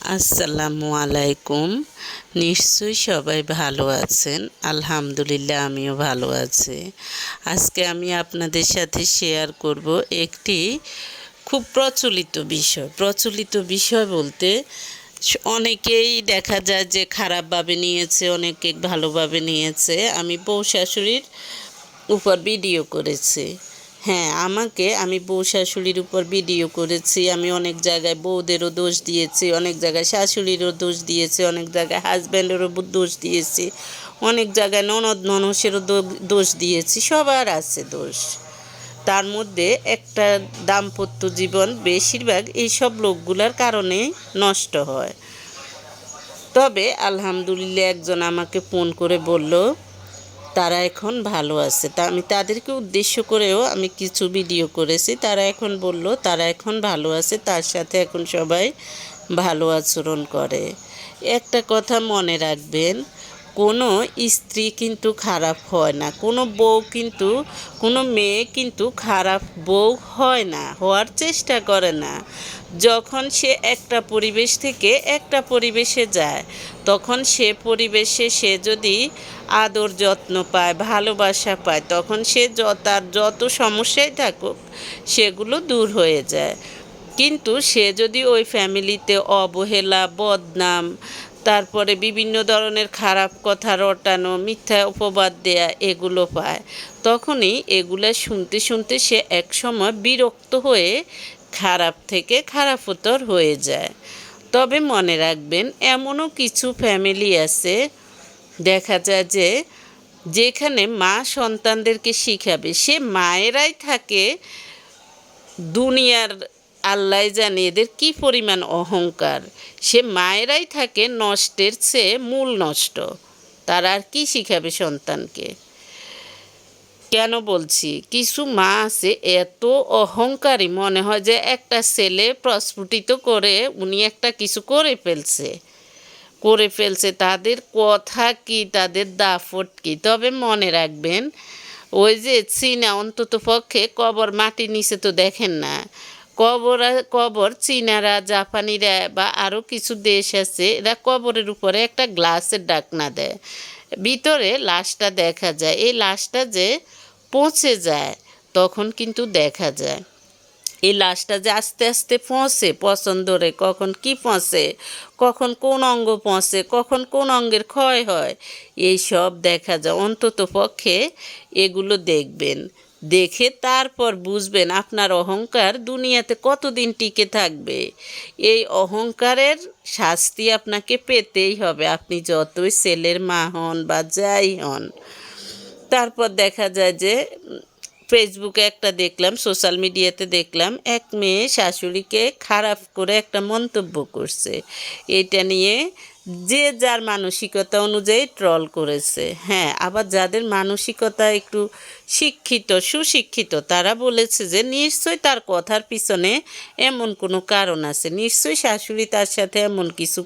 আসসালামু আলাইকুম। নিশ্চয়ই সবাই ভালো আছেন। আলহামদুলিল্লাহ, আমিও ভালো আছি। আজকে আমি আপনাদের সাথে শেয়ার করব একটি খুব প্রচলিত বিষয়। প্রচলিত বিষয় বলতে অনেকেই দেখা যায় যে খারাপভাবে নিয়েছে, অনেকে ভালোভাবে নিয়েছে। আমি বউ শাশুড়ির উপর ভিডিও করেছি। হ্যাঁ আমাকে আমি বউ শাশুড়ির উপর ভিডিও করেছি, আমি অনেক জায়গায় বউদেরও দোষ দিয়েছি, অনেক জায়গায় শাশুড়িরও দোষ দিয়েছি, অনেক জায়গায় হাজব্যান্ডেরও দোষ দিয়েছি, অনেক জায়গায় ননদ ননসেরও দোষ দিয়েছি, সবার আছে দোষ। তার মধ্যে একটা দাম্পত্য জীবন বেশিরভাগ এইসব লোকগুলার কারণে নষ্ট হয়। তবে আলহামদুলিল্লাহ একজন আমাকে ফোন করে বলল তারা এখন ভালো আছে। তা আমি তাদেরকে উদ্দেশ্য করেও আমি কিছু ভিডিও করেছি। তারা এখন বলল, তারা এখন ভালো আছে, তার সাথে এখন সবাই ভালো আচরণ করে। একটা কথা মনে রাখবেন কোনো স্ত্রী কিন্তু খারাপ হয় না, কোনো বউ কিন্তু, কোনো মেয়ে কিন্তু খারাপ বউ হয় না, হওয়ার চেষ্টা করে না। যখন সে একটা পরিবেশ থেকে একটা পরিবেশে যায়, তখন সে পরিবেশে সে যদি আদর যত্ন পায়, ভালোবাসা পায়, তখন সে তার যত সমস্যাই থাকুক, সেগুলো দূর হয়ে যায়। কিন্তু সে যদি ওই ফ্যামিলিতে অবহেলা, বদনাম তারপরে বিভিন্ন ধরনের খারাপ কথা, রটানো, মিথ্যা উপবাদ দেয়া এগুলো পায়। তখনই এগুলো শুনতে শুনতে সে একসময় বিরক্ত হয়ে খারাপ থেকে খারাপতর হয়ে যায়। তবে মনে রাখবেন, এমনও কিছু ফ্যামিলি আছে, দেখা যায় যে যেখানে মা সন্তানদেরকে শিখাবে, সে মায়েরাই থাকে দুনিয়ার আল্লাহ জানে এদের কি পরিমাণ অহংকার। সে মায়েরাই থাকে নষ্টের চেয়ে মূল নষ্ট। তারা আর কি শিখাবে সন্তানকে? কেন বলছি? কিছু মা আছে এত অহংকারী, মনে হয় যে একটা ছেলে প্রস্ফুটিত করে উনি একটা কিছু করে ফেলছে। করে ফেলছে, তাদের কথা কি, তাদের দাফট কি? তবে মনে রাখবেন, ওই যে চীনা অন্তত পক্ষে কবর মাটির নিচে তো দেখেন না। কবর কবর চীনারা, জাপানিরা বা আরও কিছু দেশ আছে, এরা কবরের উপরে একটা গ্লাসের ডাকনা দেয়। ভিতরে লাশটা দেখা যায়। এই লাশটা যে পচে যায়, তখন কিন্তু দেখা যায়। এই লাশটা যে আস্তে আস্তে পৌঁছে পছন্দরে কখন কি পৌঁছে কখন কোন অঙ্গ পৌঁছে কখন কোন অঙ্গের ক্ষয় হয়, এই সব দেখা যায়। অন্তত পক্ষে এগুলো দেখবেন। দেখে তারপর বুঝবেন আপনার অহংকার দুনিয়াতে কতদিন টিকে থাকবে। এই অহংকারের শাস্তি আপনাকে পেতেই হবে, আপনি যতই ছেলের মা হন বা যাই হন। তারপর দেখা যায় যে ফেসবুকে একটা দেখলাম সোশ্যাল মিডিয়াতে দেখলাম, এক মেয়ে শাশুড়িকে খারাপ করে একটা মন্তব্য করছে। এটা নিয়ে যে যার মানসিকতা অনুযায়ী ট্রল করেছে। হ্যাঁ আবার যাদের মানসিকতা একটু শিক্ষিত, সুশিক্ষিত, তারা বলেছে যে নিশ্চয়ই তার কথার পিছনে এমন কোনো কারণ আছে। নিশ্চয়ই শাশুড়ি তার সাথে এমন কিছু